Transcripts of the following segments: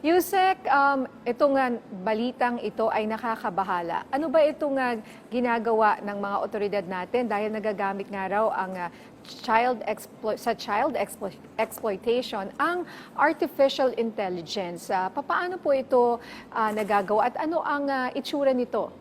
Yusek, um, itong nga balitang ito ay nakakabahala. Ano ba itong nga ginagawa ng mga otoridad natin dahil nagagamit nga raw ang ah, child explo- sa child explo- exploitation ang artificial intelligence. Ah, papaano po ito ah, nagagawa at ano ang ah, itsura nito?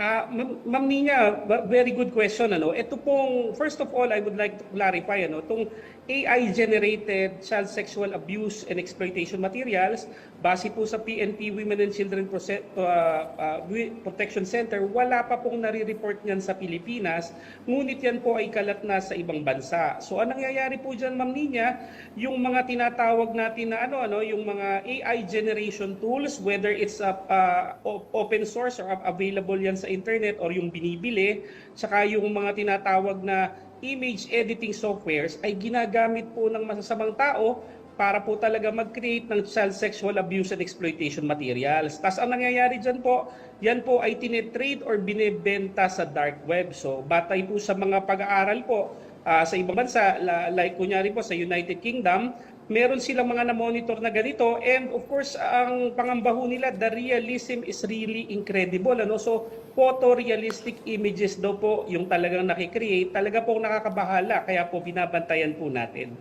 Ah, Ma'am Nina, very good question ano. Ito pong first of all I would like to clarify ano, tong AI generated child sexual abuse and exploitation materials base po sa PNP Women and Children uh, uh, Wi- Protection Center, wala pa pong nare-report niyan sa Pilipinas, ngunit yan po ay kalat na sa ibang bansa. So ang nangyayari po diyan Ma'am Nina, yung mga tinatawag natin na ano ano, yung mga AI generation tools whether it's uh, uh, open source or available yan sa internet or yung binibili, tsaka yung mga tinatawag na image editing softwares ay ginagamit po ng masasamang tao para po talaga mag-create ng child sexual abuse and exploitation materials. Tapos ang nangyayari dyan po, yan po ay tinetrade or binebenta sa dark web. So batay po sa mga pag-aaral po ah, sa ibang bansa, la- like kunyari po sa United Kingdom, meron silang mga na-monitor na ganito and of course ang pangambaho nila the realism is really incredible ano? So photorealistic images daw po yung talagang nakikreate talaga po nakakabahala kaya po binabantayan po natin.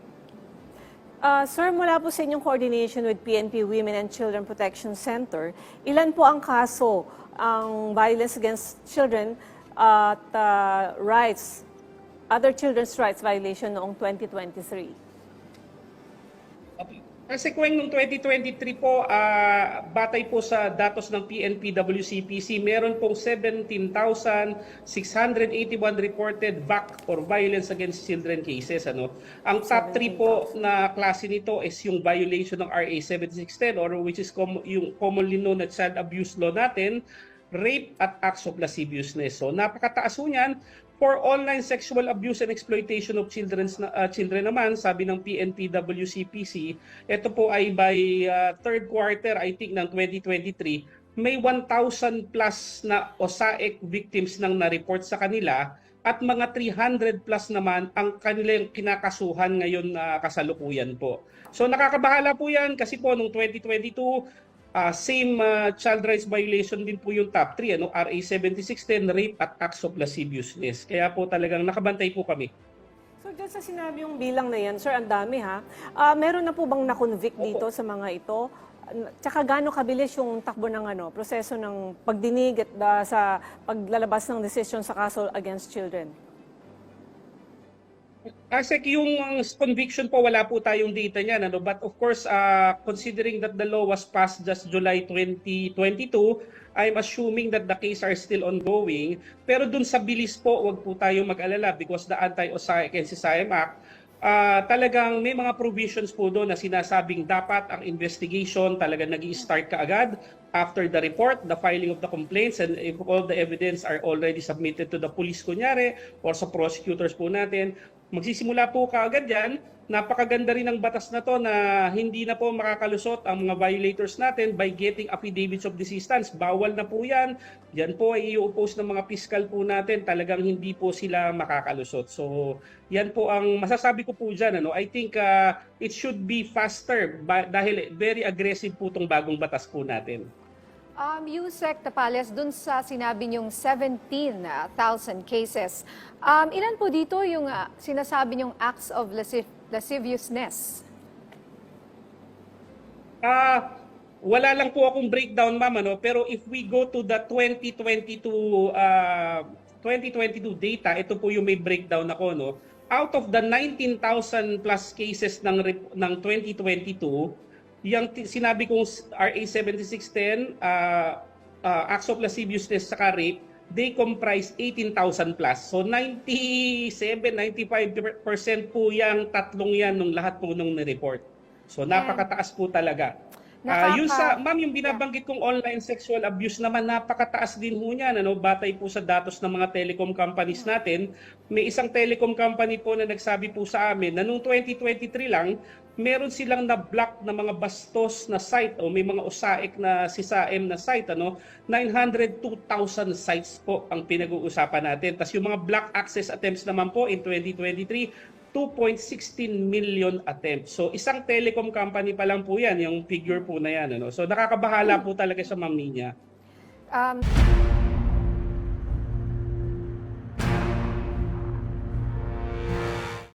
Ah, sir, mula po sa inyong coordination with PNP Women and Children Protection Center, ilan po ang kaso ang violence against children at ah, rights, other children's rights violation noong 2023? Kasi kung noong 2023 po, ah, batay po sa datos ng PNP WCPC, meron pong 17,681 reported back for violence against children cases. Ano? Ang top 3 po na klase nito is yung violation ng RA 7610 or which is com- yung commonly known na child abuse law natin, rape at acts of lasciviousness. So napakataas po niyan. For online sexual abuse and exploitation of children's uh, children naman, sabi ng PNP WCPC, ito po ay by uh, third quarter, I think, ng 2023, may 1,000 plus na OSAEC victims nang na-report sa kanila at mga 300 plus naman ang kanilang kinakasuhan ngayon na kasalukuyan po. So nakakabahala po yan kasi po noong 2022, Ah, same ah, child rights violation din po yung top 3, ano, RA 7610, rape at acts of lasciviousness. Kaya po talagang nakabantay po kami. So, dyan sa sinabi yung bilang na yan, sir, ang dami ha. Ah, meron na po bang na-convict dito sa mga ito? Tsaka gaano kabilis yung takbo ng ano, proseso ng pagdinig at ah, sa paglalabas ng decision sa kaso against children? Asek, yung uh, conviction po, wala po tayong data niyan. Ano? But of course, uh, considering that the law was passed just July 2022, I'm assuming that the case are still ongoing. Pero dun sa bilis po, wag po tayong mag-alala because the CSIM Act, uh, talagang may mga provisions po doon na sinasabing dapat ang investigation talaga nag start kaagad after the report, the filing of the complaints, and if all the evidence are already submitted to the police kunyari or sa prosecutors po natin, magsisimula po kaagad yan. Napakaganda rin ng batas na to na hindi na po makakalusot ang mga violators natin by getting affidavits of desistance. Bawal na po yan. Yan po ay i-oppose ng mga fiscal po natin. Talagang hindi po sila makakalusot. So yan po ang masasabi ko po dyan. Ano? I think uh, it should be faster dahil very aggressive po itong bagong batas po natin. Um, Yusek Tapales, dun sa sinabi niyong 17,000 cases, um, ilan po dito yung ah, sinasabi niyong acts of lasciv- lasciviousness? Ah, wala lang po akong breakdown ma'am ano, pero if we go to the 2022 uh, 2022 data, ito po yung may breakdown ako no. Out of the 19,000 plus cases ng ng 2022, yung sinabi kong RA 7610 uh, uh, acts of lasciviousness sa rape, they comprise 18,000 plus. So 97, 95% po yung tatlong yan nung lahat po nung ni-report. So napakataas po talaga. Ah, Nakaka- yung sa ma'am yung binabanggit kong online sexual abuse naman napakataas din ho niyan ano? Batay po sa datos ng mga telecom companies natin. May isang telecom company po na nagsabi po sa amin na noong 2023 lang meron silang na-block na mga bastos na site o may mga usaik na sisaem na site ano? 902,000 sites po ang pinag-uusapan natin. Tapos yung mga block access attempts naman po in 2023 2.16 million attempts. So isang telecom company pa lang po yan, yung figure po na yan. Ano? So nakakabahala po talaga sa ma'am niya. Um,